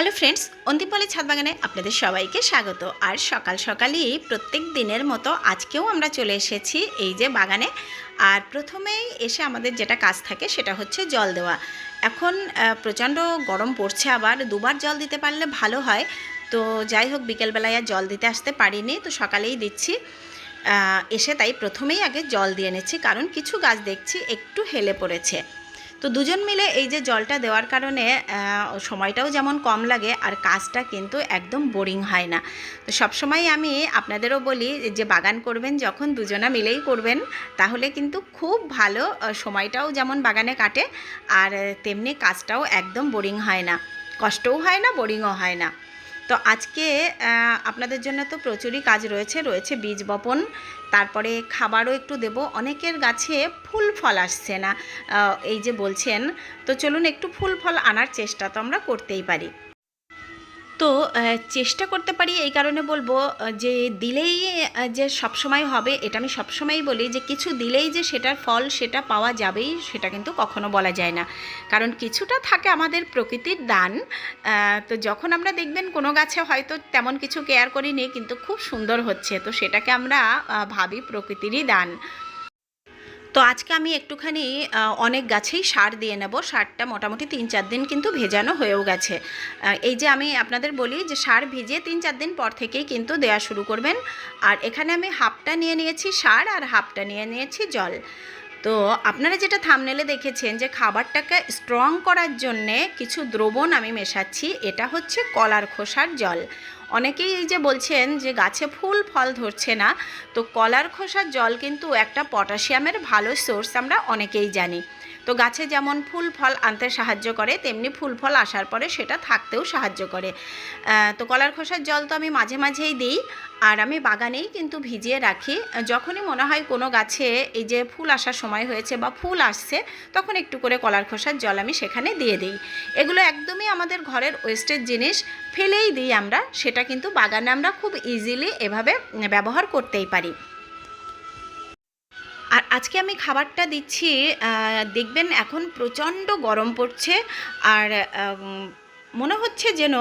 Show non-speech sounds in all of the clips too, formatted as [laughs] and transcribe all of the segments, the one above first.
Hello friends অন্তিমপালি ছাদ বাগানে আপনাদের সবাইকে স্বাগত। আর সকাল সকালই প্রত্যেক দিনের মতো আজকেও আমরা চলে এসেছি এই যে বাগানে। আর প্রথমেই এসে আমাদের যেটা কাজ থাকে সেটা হচ্ছে জল দেওয়া। এখন প্রচণ্ড গরম পড়ছে আবার, দুবার জল দিতে পারলে ভালো হয়। তো যাই হোক, বিকেলবেলায় আর জল দিতে আসতে পারিনি, তো সকালেই দিচ্ছি। এসে তাই প্রথমেই আগে জল দিয়ে নিচ্ছি কারণ কিছু গাছ দেখছি একটু হেলে পড়েছে। তো দুজন মিলে এই যে জলটা দেওয়ার কারণে সময়টাও যেমন কম লাগে আর কাজটা কিন্তু একদম বোরিং হয় না। তো সবসময় আমি আপনাদেরও বলি যে বাগান করবেন, যখন দুজনা মিলেই করবেন, তাহলে কিন্তু খুব ভালো সময়টাও যেমন বাগানে কাটে, আর তেমনি কাজটাও একদম বোরিং হয় না। কষ্টও হয় না, বোরিংও হয় না। তো আজকে আপনাদের জন্য তো প্রচুরই কাজ রয়েছে রয়েছে বীজ বপন। তারপরে খাবারও একটু দেব। অনেকের গাছে ফুল ফল আসছে না এই যে বলছেন। তো চলুন একটু ফুল ফল আনার চেষ্টা তো আমরা করতেই পারি। তো চেষ্টা করতে পারি এই কারণে বলব যে দিলেই যে সবসময় হবে, এটা আমি সবসময়ই বলি যে কিছু দিলেই যে সেটার ফল সেটা পাওয়া যাবেই, সেটা কিন্তু কখনো বলা যায় না। কারণ কিছুটা থাকে আমাদের প্রকৃতির দান তো যখন আমরা দেখবেন কোনো গাছে হয়তো তেমন কিছু কেয়ার করিনি, কিন্তু খুব সুন্দর হচ্ছে, তো সেটাকে আমরা ভাবি প্রকৃতিরই দান। তো আজকে আমি একটুখানি অনেক গাছেই সার দিয়ে নেব। সারটা মোটামুটি তিন চার দিন কিন্তু ভেজানো হয়েও গেছে। এই যে আমি আপনাদের বলি যে, সার ভিজিয়ে তিন চার দিন পর থেকেই কিন্তু দেওয়া শুরু করবেন। আর এখানে আমি হাফটা নিয়ে নিয়েছি সার আর হাফটা নিয়ে নিয়েছি জল। তো আপনারা যেটা থামনেলে দেখেছেন যে, খাবারটাকে স্ট্রং করার জন্যে কিছু দ্রবণ আমি মেশাচ্ছি। এটা হচ্ছে কলার খোসার জল। অনেকেই এই যে বলছেন যে গাছে ফুল, ফল ধরছে না। তো কলার খোসার জল কিন্তু একটা পটাশিয়ামের ভালো সোর্স আমরা অনেকেই জানি। তো গাছে যেমন ফুল ফল আনতে সাহায্য করে, তেমনি ফুল ফল আসার পরে সেটা থাকতেও সাহায্য করে। তো কলার খোসার জল তো আমি মাঝে মাঝেই দিই, আর আমি বাগানেই কিন্তু ভিজিয়ে রাখি। যখনই মনে হয় কোনো গাছে এই যে ফুল আসার সময় হয়েছে বা ফুল আসছে, তখন একটু করে কলার খোসার জল আমি সেখানে দিয়ে দিই। এগুলো একদমই আমাদের ঘরের ওয়েস্টের জিনিস, ফেলেই দিই আমরা। সেটা কিন্তু বাগানে আমরা খুব ইজিলি এভাবে ব্যবহার করতেই পারি। আর আজকে আমি খাবারটা দিচ্ছি দেখবেন এখন প্রচণ্ড গরম পড়ছে আর মনে হচ্ছে যেন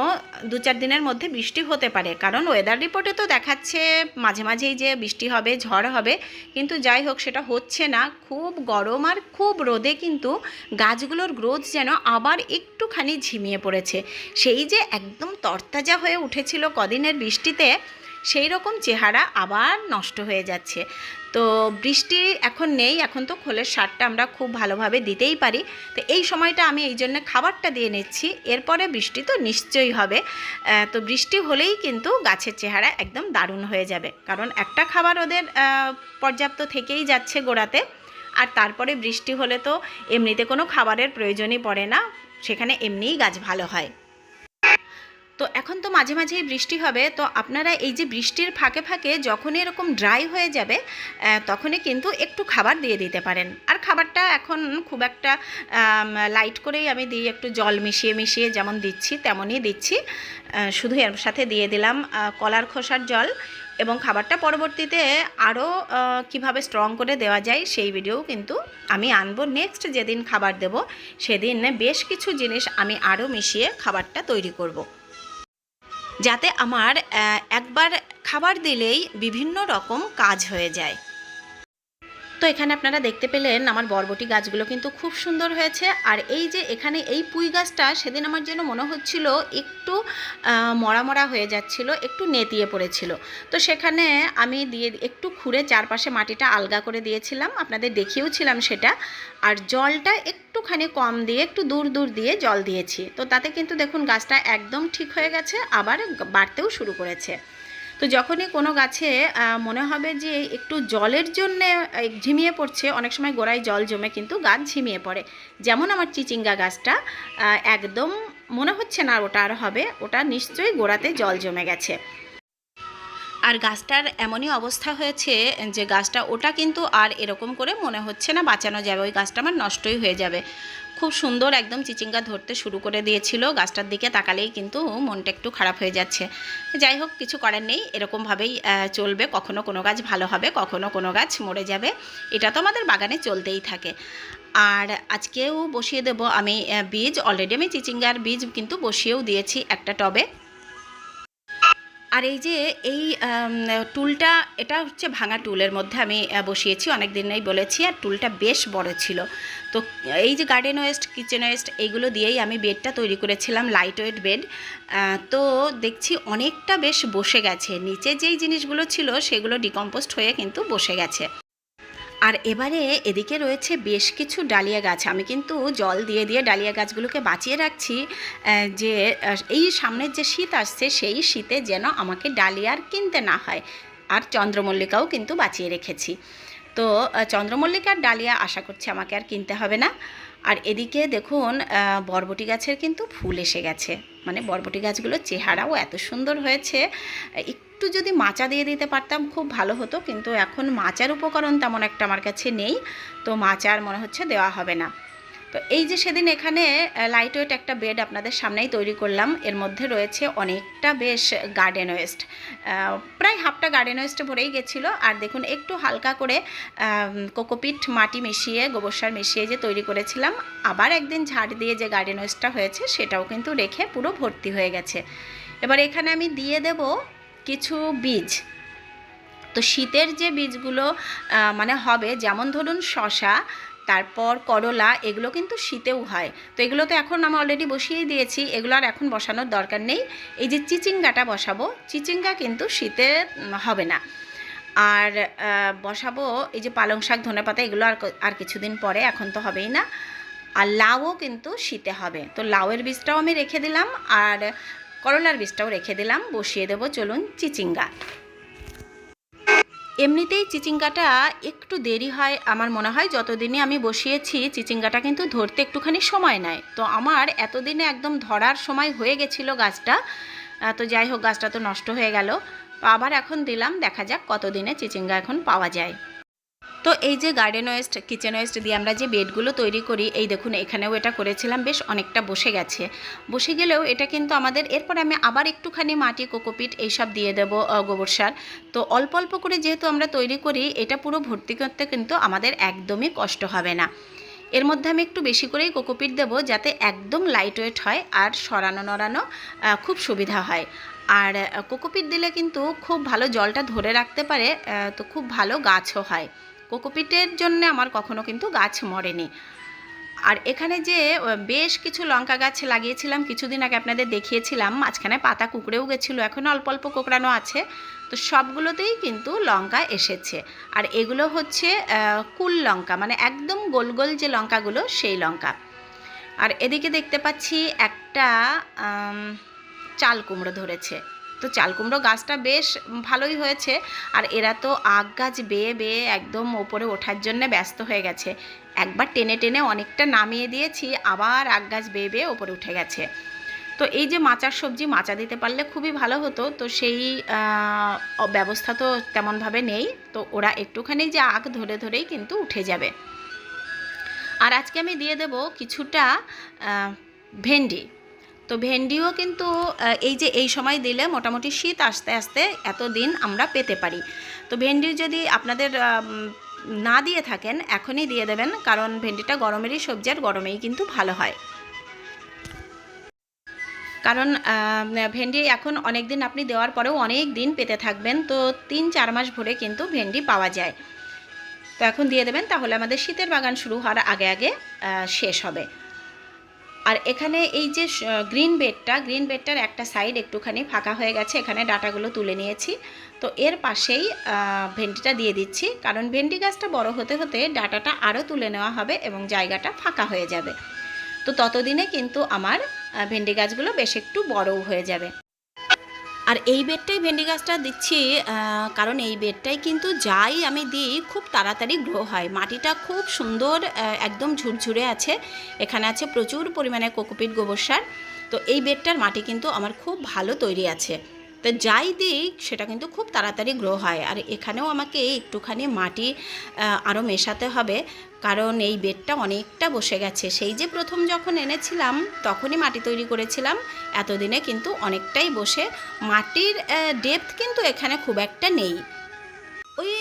দু চার দিনের মধ্যে বৃষ্টি হতে পারে। কারণ ওয়েদার রিপোর্টে তো দেখাচ্ছে মাঝে মাঝেই যে বৃষ্টি হবে, ঝড় হবে, কিন্তু যাই হোক সেটা হচ্ছে না। খুব গরম আর খুব রোদে কিন্তু গাছগুলোর গ্রোথ যেন আবার একটুখানি ঝিমিয়ে পড়েছে। সেই যে একদম তরতাজা হয়ে উঠেছিল কদিনের বৃষ্টিতে, সেই রকম চেহারা আবার নষ্ট হয়ে যাচ্ছে। তো বৃষ্টি এখন নেই, এখন তো খোলের সারটা আমরা খুব ভালোভাবে দিতেই পারি। তো এই সময়টা আমি এই জন্য খাবারটা দিয়ে নিচ্ছি, এরপরে বৃষ্টি তো নিশ্চয়ই হবে। তো বৃষ্টি হলেই কিন্তু গাছের চেহারা একদম দারুণ হয়ে যাবে। কারণ একটা খাবার ওদের পর্যাপ্ত থেকেই যাচ্ছে গোড়াতে, আর তারপরে বৃষ্টি হলে তো এমনিতে কোনো খাবারের প্রয়োজনই পড়ে না, সেখানে এমনিই গাছ ভালো হয়। তো এখন তো মাঝে মাঝেই বৃষ্টি হবে, তো আপনারা এই যে বৃষ্টির ফাঁকে ফাঁকে যখনই এরকম ড্রাই হয়ে যাবে তখনই কিন্তু একটু খাবার দিয়ে দিতে পারেন আর খাবারটা এখন খুব একটা লাইট করেই আমি দিই, একটু জল মিশিয়ে মিশিয়ে যেমন দিচ্ছি তেমনই দিচ্ছি শুধু এর সাথে দিয়ে দিলাম কলার খোসার জল এবং খাবারটা পরবর্তীতে আরও কীভাবে স্ট্রং করে দেওয়া যায় সেই ভিডিও কিন্তু আমি আনব নেক্সট যেদিন খাবার দেব, সেদিন বেশ কিছু জিনিস আমি আরও মিশিয়ে খাবারটা তৈরি করব। যাতে আমার একবার খাবার দিলেই বিভিন্ন রকম কাজ হয়ে যায়। তো এখানে আপনারা দেখতে পেলেন আমার বরবটি গাছগুলো কিন্তু খুব সুন্দর হয়েছে। আর এই যে এখানে এই পুঁই গাছটা সেদিন আমার যেন মনে হচ্ছিল একটু মরা মরা হয়ে যাচ্ছিল, একটু নেতিয়ে পড়েছিল। তো সেখানে আমি দিয়ে একটু খুঁড়ে চারপাশে মাটিটা আলগা করে দিয়েছিলাম, আপনাদের দেখিয়েওছিলাম সেটা। আর জলটা একটুখানি কম দিয়ে, একটু দূর দূর দিয়ে জল দিয়েছি। তো তাতে কিন্তু দেখুন গাছটা একদম ঠিক হয়ে গেছে, আবার বাড়তেও শুরু করেছে। তো যখনই কোনো গাছে মনে হবে যে একটু জলের জন্য ঝিমিয়ে পড়ছে, অনেক সময় গোড়ায় জল জমে কিন্তু গাছ ঝিমিয়ে পড়ে। যেমন আমার চিচিঙ্গা গাছটা একদম মনে হচ্ছে না ওটা আর হবে, ওটা নিশ্চয়ই গোড়াতে জল জমে গেছে। আর গাছটার এমনই অবস্থা হয়েছে যে গাছটা ওটা কিন্তু আর এরকম করে মনে হচ্ছে না, বাঁচানো যাবে। ওই গাছটা আমার নষ্টই হয়ে যাবে। খুব সুন্দর একদম চিচিঙ্গা ধরতে শুরু করে দিয়েছিল। গাছটার দিকে তাকালেই কিন্তু মনটা একটু খারাপ হয়ে যাচ্ছে। যাই হোক, কিছু করার নেই। এরকমভাবেই চলবে। কখনো কোনো গাছ ভালো হবে, কখনো কোনো গাছ মরে যাবে। এটা তো আমাদের বাগানে চলতেই থাকে। আর আজকেও বসিয়ে দেব আমি বীজ। অলরেডি আমি চিচিঙ্গার বীজ কিন্তু বসিয়েও দিয়েছি একটা টবে। আর এই যে এই টুলটা, এটা হচ্ছে ভাঙা টুলের মধ্যে আমি বসিয়েছি অনেক দিনেই বলেছি, আর টুলটা বেশ বড় ছিল। তো এই যে গার্ডেন ওয়েস্ট কিচেন ওয়েস্ট এইগুলো দিয়েই আমি বেডটা তৈরি করেছিলাম লাইট ওয়েট বেড তো দেখছি অনেকটা বেশ বসে গেছে, নিচে যেই জিনিসগুলো ছিল সেগুলো ডিকম্পোস্ট হয়ে কিন্তু বসে গেছে। আর এবারে এদিকে রয়েছে বেশ কিছু ডালিয়া গাছ আমি কিন্তু জল দিয়ে দিয়ে ডালিয়া গাছগুলোকে বাঁচিয়ে রাখছি যে এই সামনের যে শীত আসছে, সেই শীতে যেন আমাকে ডালিয়ার কিনতে না হয়। আর চন্দ্রমল্লিকাও কিন্তু বাঁচিয়ে রেখেছি। তো চন্দ্রমল্লিকার ডালিয়া আশা করছি আমাকে আর কিনতে হবে না। আর এদিকে দেখুন বরবটি গাছের কিন্তু ফুল এসে গেছে। মানে বরবটি গাছগুলোর চেহারাও এত সুন্দর হয়েছে। একটু যদি মাচা দিয়ে দিতে পারতাম খুব ভালো হতো, কিন্তু এখন মাচার উপকরণ তেমন একটা আমার কাছে নেই, তো মাচার মনে হচ্ছে দেওয়া হবে না। তো এই যে সেদিন এখানে লাইট ওয়েট একটা বেড আপনাদের সামনেই তৈরি করলাম, এর মধ্যে রয়েছে অনেকটা বেশ গার্ডেন ওয়েস্ট প্রায় হাফটা গার্ডেন ওয়েস্টে ভরেই গেছিল, আর দেখুন একটু হালকা করে কোকোপিট মাটি মিশিয়ে, গোবর সার মিশিয়ে যে তৈরি করেছিলাম, আবার একদিন ঝাড় দিয়ে যে গার্ডেন ওয়েস্টটা হয়েছে, সেটাও কিন্তু রেখে পুরো ভর্তি হয়ে গেছে। এবার এখানে আমি দিয়ে দেব কিছু বীজ। তো শীতের যে বীজগুলো মানে হবে, যেমন ধরুন শশা, তারপর করলা, এগুলো কিন্তু শীতেও হয়। তো এগুলো তো এখন আমি অলরেডি বসিয়ে দিয়েছি, এগুলো আর এখন বসানোর দরকার নেই। এই যে চিচিঙ্গাটা বসাবো, চিচিঙ্গা কিন্তু শীতে হবে না। আর বসাবো এই যে পালং শাক, ধনে পাতা, এগুলো আর আর কিছুদিন পরে, এখন তো হবেই না। আর লাউও কিন্তু শীতে হবে। তো লাউয়ের বীজটাও আমি রেখে দিলাম। আর করলার বীজটাও রেখে দিলাম, বসিয়ে দেবো, চলুন চিচিঙ্গা। এমনিতেই চিচিঙ্গাটা একটু দেরি হয়, আমার মনে হয় যতদিনে আমি বসিয়েছি, চিচিঙ্গাটা কিন্তু ধরতে একটুখানি সময় নেয়। তো আমার এতদিনে একদম ধরার সময় হয়ে গেছিল গাছটা তো যাই হোক, গাছটা তো নষ্ট হয়ে গেল। আবার এখন দিলাম, দেখা যাক কতদিনে চিচিঙ্গা এখন পাওয়া যায়। তো এই যে গার্ডেন ওয়েস্ট কিচেন ওয়েস্ট দিয়ে আমরা যে বেডগুলো তৈরি করি, এই দেখুন এখানেও এটা করেছিলাম, বেশ অনেকটা বসে গেছে। বসে গেলেও এটা কিন্তু আমাদের, এরপর আমি আবার একটুখানি মাটি, কোকোপিট এইসব দিয়ে দেবো গোবর সার। তো অল্প অল্প করে যেহেতু আমরা তৈরি করি, এটা পুরো ভর্তি করতে কিন্তু আমাদের একদমই কষ্ট হবে না। এর মধ্যে আমি একটু বেশি করেই কোকোপিট দেবো, যাতে একদম লাইট ওয়েট হয় আর সরানো, নড়ানো খুব সুবিধা হয়। আর কোকোপিট দিলে কিন্তু খুব ভালো জলটা ধরে রাখতে পারে তো খুব ভালো গাছও হয়। কোকোপিটের জন্য আমার কখনো কিন্তু গাছ মরেনি। আর এখানে যে বেশ কিছু লঙ্কা গাছ লাগিয়েছিলাম, কিছুদিন আগে আপনাদের দেখিয়েছিলাম, মাঝখানে পাতা কুকড়েও গেছিল, এখন অল্প অল্প কোকড়ানো আছে। তো সবগুলোতেই কিন্তু লঙ্কা এসেছে। আর এগুলো হচ্ছে কুল লঙ্কা মানে একদম গোল গোল যে লঙ্কাগুলো, সেই লঙ্কা। আর এদিকে দেখতে পাচ্ছি একটা চাল কুমড়ো ধরেছে। তো চাল কুমড়ো গাছটা বেশ ভালোই হয়েছে। আর এরা তো আগ গাছ বেয়ে বেয়ে একদম ওপরে ওঠার জন্য ব্যস্ত হয়ে গেছে। একবার টেনে টেনে অনেকটা নামিয়ে দিয়েছি, আবার আগ গাছ বেয়ে বেয়ে ওপরে উঠে গেছে। তো এই যে মাচার সবজি, মাচা দিতে পারলে খুবই ভালো হতো। তো সেই ব্যবস্থা তো তেমনভাবে নেই। তো ওরা একটুখানি যে আগ ধরে ধরেই কিন্তু উঠে যাবে। আর আজকে আমি দিয়ে দেব কিছুটা ভেন্ডি। তো ভেন্ডিও কিন্তু এই যে এই সময় দিলে মোটামুটি শীত আস্তে আস্তে এতদিন আমরা পেতে পারি। তো ভেন্ডি যদি আপনাদের না দিয়ে থাকেন, এখনই দিয়ে দেবেন, কারণ ভেন্ডিটা গরমেরই সবজি আর গরমেই কিন্তু ভালো হয়। কারণ ভেন্ডি এখন অনেক দিন আপনি দেওয়ার পরেও অনেক দিন পেতে থাকবেন, তো তিন চার মাস ভরে কিন্তু ভেন্ডি পাওয়া যায়। তো এখন দিয়ে দেবেন, তাহলে আমাদের শীতের বাগান শুরু হওয়ার আগে আগে শেষ হবে। আর এখানে এই যে গ্রিন বেডটা গ্রিন বেডটার একটা সাইড একটুখানি ফাঁকা হয়ে গেছে, এখানে ডাটাগুলো তুলে নিয়েছি। তো এর পাশেই ভেন্ডিটা দিয়ে দিচ্ছি। কারণ ভেন্ডি গাছটা বড় হতে হতে ডাটাটা আরও তুলে নেওয়া হবে এবং জায়গাটা ফাঁকা হয়ে যাবে। তো ততদিনে কিন্তু আমার ভেন্ডি গাছগুলো বেশ একটু বড়ও হয়ে যাবে। আর এই বেডটাই ভেন্ডি গাছটা দিচ্ছি কারণ এই বেডটাই কিন্তু যাই আমি দিই খুব তাড়াতাড়ি গ্রো হয়। মাটিটা খুব সুন্দর একদম ঝুরঝুরে আছে। এখানে আছে প্রচুর পরিমাণে কোকোপিট গোবর সার। তো এই বেডটার মাটি কিন্তু আমার খুব ভালো তৈরি আছে। তো যাই দিক, সেটা কিন্তু খুব তাড়াতাড়ি গ্রো হয়। আর এখানেও আমাকে একটুখানি মাটি আরও মেশাতে হবে। কারণ এই বেডটা অনেকটা বসে গেছে। সেই যে প্রথম যখন এনেছিলাম, তখনই মাটি তৈরি করেছিলাম। এতদিনে কিন্তু অনেকটাই বসে। মাটির ডেপথ কিন্তু এখানে খুব একটা নেই। ওই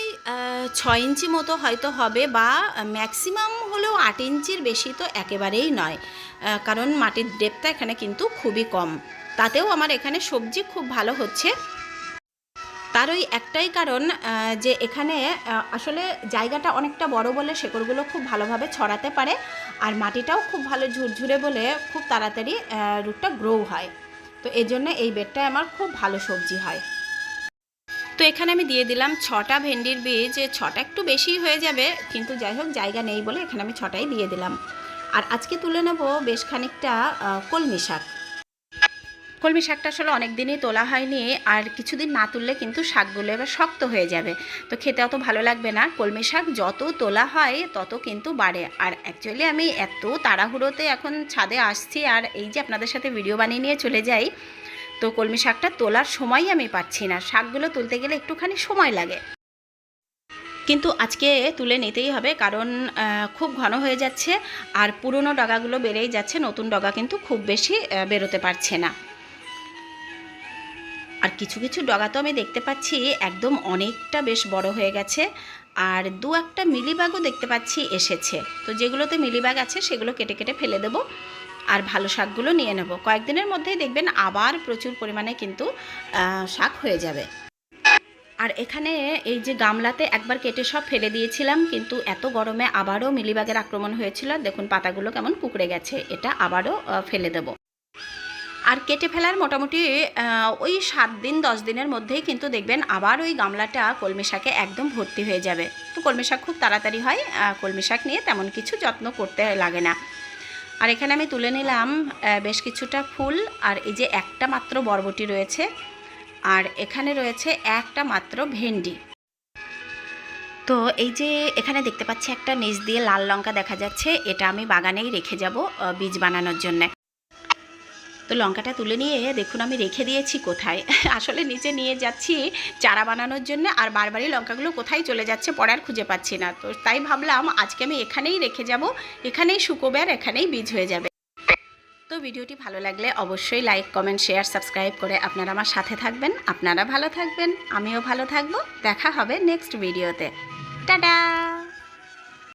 ছয় ইঞ্চি মতো হয়তো হবে বা ম্যাক্সিমাম হলেও আট ইঞ্চির বেশি তো একেবারেই নয়। কারণ মাটির ডেপটা এখানে কিন্তু খুবই কম। তাতেও আমার এখানে সবজি খুব ভালো হচ্ছে। তার ওই একটাই কারণ যে এখানে আসলে জায়গাটা অনেকটা বড় বলে শেকড়গুলো খুব ভালোভাবে ছড়াতে পারে আর মাটিটাও খুব ভালো ঝুরঝুরে বলে খুব তাড়াতাড়ি রুটটা গ্রো হয়। তো এই জন্য এই বেডটায় আমার খুব ভালো সবজি হয়। তো এখানে আমি দিয়ে দিলাম ছটা ভেন্ডির বীজ ছটা একটু বেশি হয়ে যাবে, কিন্তু যাই হোক জায়গা নেই বলে এখানে আমি ছটাই দিয়ে দিলাম। আর আজকে তুলে নেব বেশ খানিকটা কলমি শাক। কলমি শাকটা আসলে অনেক দিনই তোলা হয়নি, আর কিছুদিন না তুললে কিন্তু শাকগুলো এবার শক্ত হয়ে যাবে। তো খেতে অত ভালো লাগবে না। কলমি শাক যত তোলা হয়, তত কিন্তু বাড়ে। আর অ্যাকচুয়ালি আমি এত তাড়াহুড়োতে এখন ছাদে আসছি, আর এই যে আপনাদের সাথে ভিডিও বানিয়ে নিয়ে চলে যাই, তো কলমি শাকটা তোলার সময় আমি পাচ্ছি না। শাকগুলো তুলতে গেলে একটুখানি সময় লাগে। কিন্তু আজকে তুলে নিতেই হবে, কারণ খুব ঘন হয়ে যাচ্ছে, আর পুরনো ডগাগুলো বেড়েই যাচ্ছে, নতুন ডগা কিন্তু খুব বেশি বেরোতে পারছে না। আর কিছু কিছু ডগা তো আমি দেখতে পাচ্ছি একদম অনেকটা বেশ বড় হয়ে গেছে, আর দু একটা মিলিবাগও দেখতে পাচ্ছি এসেছে। তো যেগুলোতে মিলিবাগ আছে সেগুলো কেটে কেটে ফেলে দেবো আর ভালো শাকগুলো নিয়ে নেব। কয়েকদিনের মধ্যেই দেখবেন আবার প্রচুর পরিমাণে কিন্তু শাক হয়ে যাবে। আর এখানে এই যে গামলাতে একবার কেটে সব ফেলে দিয়েছিলাম, কিন্তু এত গরমে আবারও মিলিবাগের আক্রমণ হয়েছিল। দেখুন, পাতাগুলো কেমন কুকড়ে গেছে। এটা আবারও ফেলে দেব। আর কেটে ফেলার মোটামুটি ওই সাত দিন, দশ দিনের মধ্যেই কিন্তু দেখবেন আবার ওই গামলাটা কলমি শাকে একদম ভর্তি হয়ে যাবে। তো কলমি শাক খুব তাড়াতাড়ি হয় কলমি শাক নিয়ে তেমন কিছু যত্ন করতে লাগে না। আর এখানে আমি তুলে নিলাম বেশ কিছুটা ফুল, আর এই যে একটা মাত্র বরবটি রয়েছে, আর এখানে রয়েছে একটা মাত্র ভেন্ডি। তো এই যে এখানে দেখতে পাচ্ছি একটা নিচ দিয়ে লাল লঙ্কা দেখা যাচ্ছে, এটা আমি বাগানেই রেখে যাব বীজ বানানোর জন্য। তো লঙ্কাটা তুলে নিয়ে দেখুন আমি রেখে দিয়েছি কোথায়। [laughs] আসলে নিচে নিয়ে যাচ্ছি চারা বানানোর জন্য আর বারবারই লঙ্কাগুলো কোথায় চলে যাচ্ছে পড়ার খুঁজে পাচ্ছি না। তো তাই ভাবলাম আজকে আমি এখানেই রেখে যাব, এখানেই শুকোবে আর এখানেই বীজ হয়ে যাবে। তো ভিডিওটি ভালো লাগলে অবশ্যই লাইক, কমেন্ট, শেয়ার, সাবস্ক্রাইব করে আপনারা আমার সাথে থাকবেন। আপনারা ভালো থাকবেন, আমিও ভালো থাকব। দেখা হবে নেক্সট ভিডিওতে। টাটা!